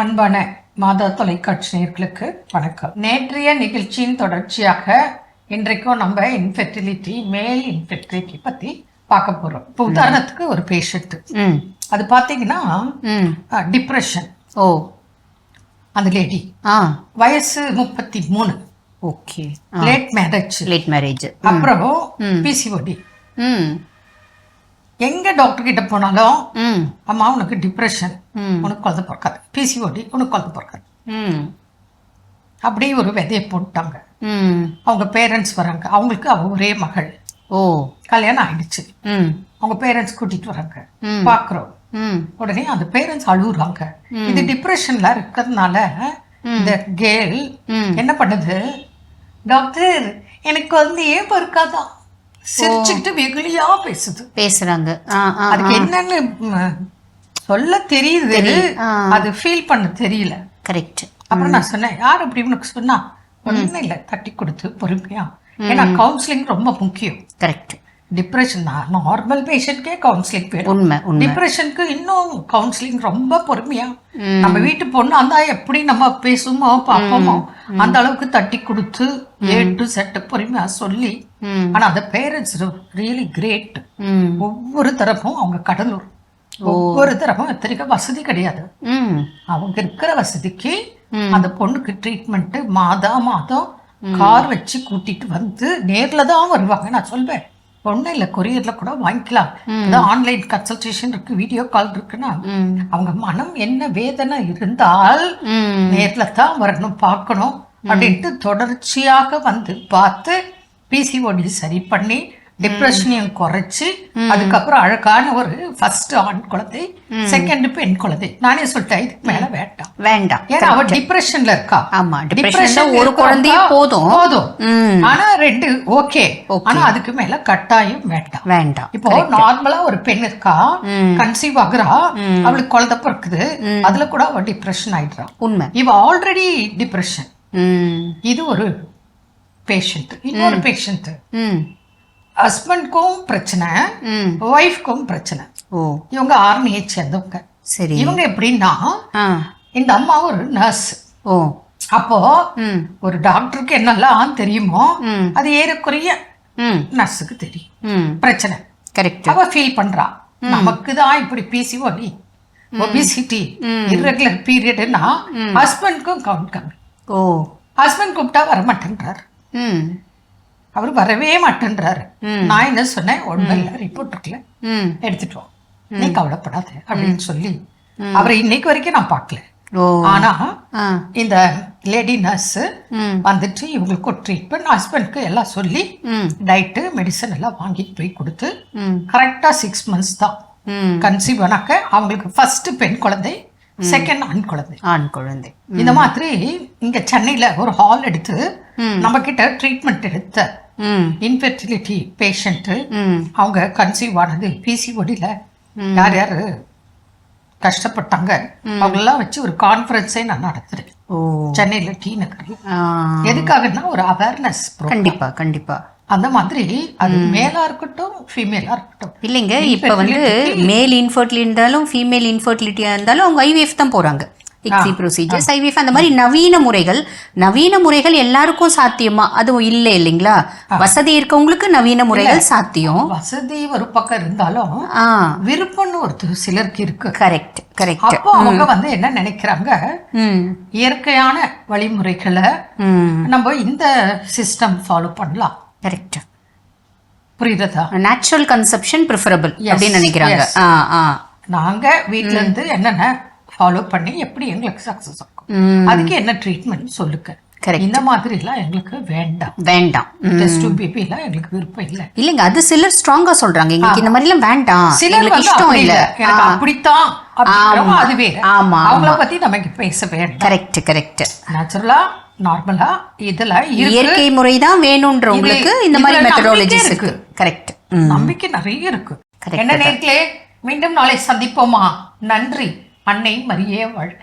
அன்பான மாதா தொலைக்காட்சி நேயர்களுக்கு வணக்கம். நேற்றைய நிகழ்ச்சியின் தொடர்ச்சியாக இன்றைக்கும் நம்ம இன்ஃபெர்டிலிட்டி மேல் இன்ஃபெர்டிலிட்டி பத்தி பார்க்க போறோம். இப்போ உதாரணத்துக்கு ஒரு பேஷண்ட் அது பார்த்தீங்கன்னா டிப்ரெஷன் ஓ. அந்த லேடி வயசு முப்பத்தி மூணு. Okay. Late marriage late marriage அப்புறம் பிசிஓடி எங்க டாக்டர் கிட்ட போனாலும் அம்மா உனக்கு டிப்ரெஷன் உனக்கு குழந்தை பிறக்காது. பிசிஓடி உனக்கு குழந்தை பிறக்காது. அப்படியே ஒரு விதையை போட்டாங்க. அவங்க பேரண்ட்ஸ் வராங்க. அவங்களுக்கு அவ ஒரே மகள். ஓ. கல்யாணம் ஆயிடுச்சு. அவங்க பேரண்ட்ஸ் கூட்டிட்டு வராங்க. பாக்குறோம் உடனே அந்த பேரண்ட்ஸ் அழுகுறாங்க. இது டிப்ரெஷன்ல இருக்கிறதுனால இந்த கேர்ள். என்ன பண்ணுது? டாக்டர் எனக்கு வந்து ஏன் பொறுக்காதான் சிரிச்சுக்கிட்டு வெகுளியா பேசுது. பேசுறாங்க. அதுக்கு என்னன்னு சொல்ல தெரியுது. அது ஃபீல் பண்ண தெரியல. கரெக்ட் அப்புறம் நான் சொன்னேன் யார் அப்படி உனக்கு சொன்னா? ஒண்ணும் இல்லை தட்டி கொடுத்து பொறுமையா. ஏன்னா கவுன்சிலிங் ரொம்ப முக்கியம். கரெக்ட் டிப்ரெஷன் நார்மல் பேஷண்ட்கே கவுன்சிலிங் வேணும். உண்மை டிப்ரெஷனுக்கு இன்னும் கவுன்சிலிங் ரொம்ப பொறுமையா. நம்ம வீட்டு பொண்ணு அந்த எப்படி நம்ம பேசுமோ பார்ப்போமோ அந்த அளவுக்கு தட்டி கொடுத்து ஏ டு செட் பொறுமையா சொல்லி ஆனா அந்த பேரண்ட்ஸ் ரியலி கிரேட் ஒவ்வொரு தரப்பும் அவங்க கடலூர். ஒவ்வொரு தரப்பும் இத்தனைக்கும் வசதி கிடையாது. அவங்க இருக்கிற வசதிக்கு அந்த பொண்ணுக்கு ட்ரீட்மெண்ட் மாதா மாதம் கார் வச்சு கூட்டிட்டு வந்து நேர்ல தான் வருவாங்க. நான் சொல்வேன். ஒண்ணும் இல்ல கொரியர்ல கூட வாங்கிக்கலாம். அதான் ஆன்லைன் கன்சல்டேஷன் இருக்கு வீடியோ கால் இருக்குன்னா அவங்க மனம் என்ன வேதனை இருந்தால் நேர்ல தான் வரணும் பார்க்கணும் அப்படின்ட்டு தொடர்ச்சியாக வந்து பார்த்து பிசிஓடி சரி பண்ணி டிப்ரெஷனையும் குறைச்சு அதுக்கப்புறம் அழகான ஒரு ஃபர்ஸ்ட் ஆண் குழந்தை செகண்ட் பெண் குழந்தை. நானே சொல்லிட்டேன் இதுக்கு மேல வேண்டாம். வேண்டாம். ஏன்னா அவ டிப்ரெஷன்ல இருக்கா? ஆமா டிப்ரெஷன்ல ஒரு குழந்தையே போதும். போதும். ஆனா ரெண்டு ஓகே ஆனா அதுக்கு மேல கட்டாயம் வேண்டாம். வேண்டாம். இப்போ நார்மலா ஒரு பெண் இருக்கா. கன்சீவ் ஆகுறா அவளுக்கு குழந்தை பிறக்குது அதுல கூட அவ டிப்ரெஷன் ஆயிடுறா. உண்மை. இவ ஆல்ரெடி டிப்ரெஷன் இது ஒரு பேஷண்ட் இன்னொரு பேஷண்ட் ஹஸ்பண்ட்க்கும் பிரச்சனை ஒய்ஃப்க்கும் பிரச்சனை. ஓ. இவங்க ஆர்மியை சேர்ந்தவங்க. சரி. இவங்க எப்படின்னா இந்த அம்மா ஒரு நர்ஸ் ஓ. அப்போ ஒரு டாக்டருக்கு என்னெல்லாம் தெரியுமோ அது ஏறக்குறைய நர்ஸுக்கு தெரியும். பிரச்சனை. கரெக்ட் அவ ஃபீல் பண்றா. நமக்கு தான் இப்படி பிசிஓடி ஒபிசிட்டி இர்ரெகுலர் பீரியட்னா ஹஸ்பண்ட்க்கும் கவுண்ட் கம்மி. ஓ. ஹஸ்பண்ட் கூப்பிட்டா வர மாட்டேன்றாரு ம். அவர் வரவே மாட்டேன்றாரு. நான் என்ன சொன்னேன்? ஒன்றும் இல்லை ரிப்போர்ட் இருக்குல்ல எடுத்துட்டு வா. நீ கவலைப்படாத அப்படின்னு சொல்லி அவரை இன்னைக்கு வரைக்கும் நான் பார்க்கல. ஆனா இந்த லேடி நர்ஸ் வந்துட்டு இவங்களுக்கு ஒரு ட்ரீட்மெண்ட் ஹஸ்பண்ட்க்கு எல்லாம் சொல்லி டயட்டு மெடிசன் எல்லாம் வாங்கிட்டு போய் கொடுத்து கரெக்டா சிக்ஸ் மந்த்ஸ் தான். கன்சீவ் ஆனாக்க அவங்களுக்கு ஃபர்ஸ்ட் பெண் குழந்தை செகண்ட் ஆண் குழந்தை. ஆண் குழந்தை. இந்த மாதிரி இங்க சென்னையில ஒரு ஹால் எடுத்து. நம்ம கிட்ட ட்ரீட்மெண்ட் எடுத்த இன்ஃபெர்டிலிட்டி பேஷண்ட் ம். அவங்க கன்சீவ் ஆனது பிசிஓடியில் யார் யார் கஷ்டப்பட்டாங்க அவங்களெல்லாம் வச்சு ஒரு கான்ஃபரன்ஸே நான் நடத்துறேன். சென்னையில டி நகர் ஆ. எதுக்காகன்னா ஒரு அவேர்னஸ் கண்டிப்பா கண்டிப்பா. அந்த மாதிரி அது மேலா இருக்கட்டும் ஃபீமேலா இருக்கட்டும். இல்லைங்க இப்போ வந்து மேல் இன்ஃபர்டிலிட்டி இருந்தாலும் ஃபீமேல் இன்ஃபர்டிலிட்டியாக இருந்தாலும் அவங்க ஐவிஎஃப் தான் போகிறாங்க இக்ஸி ப்ரொசீஜர்ஸ் ஐவிஎஃப் அந்த மாதிரி நவீன முறைகள் நவீன முறைகள் எல்லாருக்கும் சாத்தியமா அதுவும் இல்லை இல்லைங்களா வசதி இருக்கவங்களுக்கு நவீன முறைகள் சாத்தியம் வசதி ஒரு பக்கம் இருந்தாலும் விருப்பம்னு ஒரு சிலருக்கு இருக்கு கரெக்ட் கரெக்ட் அப்போ அவங்க வந்து என்ன நினைக்கிறாங்க இயற்கையான வழிமுறைகளை நம்ம இந்த சிஸ்டம் ஃபாலோ பண்ணலாம் கரெக்ட் புரியுதா நேச்சுரல் கன்செப்ஷன் ப்ரிஃபரபிள் அப்படின்னு நினைக்கிறாங்க நாங்க வீட்ல இருந்து என்னென்ன ஃபாலோ பண்ணி எப்படி எங்களுக்கு சக்சஸ் ஆகும். அதுக்கு என்ன ட்ரீட்மெண்ட் சொல்லுங்க. இந்த மாதிரி எல்லாம் எங்களுக்கு வேண்டாம். வேண்டாம். டெஸ்ட் டூ பிபி எல்லாம் எங்களுக்கு விருப்பம் இல்ல. இல்லைங்க அது சிலர் ஸ்ட்ராங்கா சொல்றாங்க. எங்களுக்கு இந்த மாதிரிலாம் வேண்டாம். சிலர் இஷ்டம் இல்ல. எனக்கு அப்படித்தான் அப்படிங்கிறவங்க ஆமா. அவங்கள பத்தி நமக்கு பேச வேண்டாம். கரெக்ட் கரெக்ட் நேச்சுரலா நார்மலா இதுல இயற்கை முறை தான் வேணும்ன்றவங்களுக்கு இந்த மாதிரி மெத்தடாலஜிஸ் இருக்கு. கரெக்ட் நம்பிக்கை நிறைய இருக்கு. என்ன நேர்களே மீண்டும் நாளை சந்திப்போமா? நன்றி. அன்னை மரியே வாழ்க.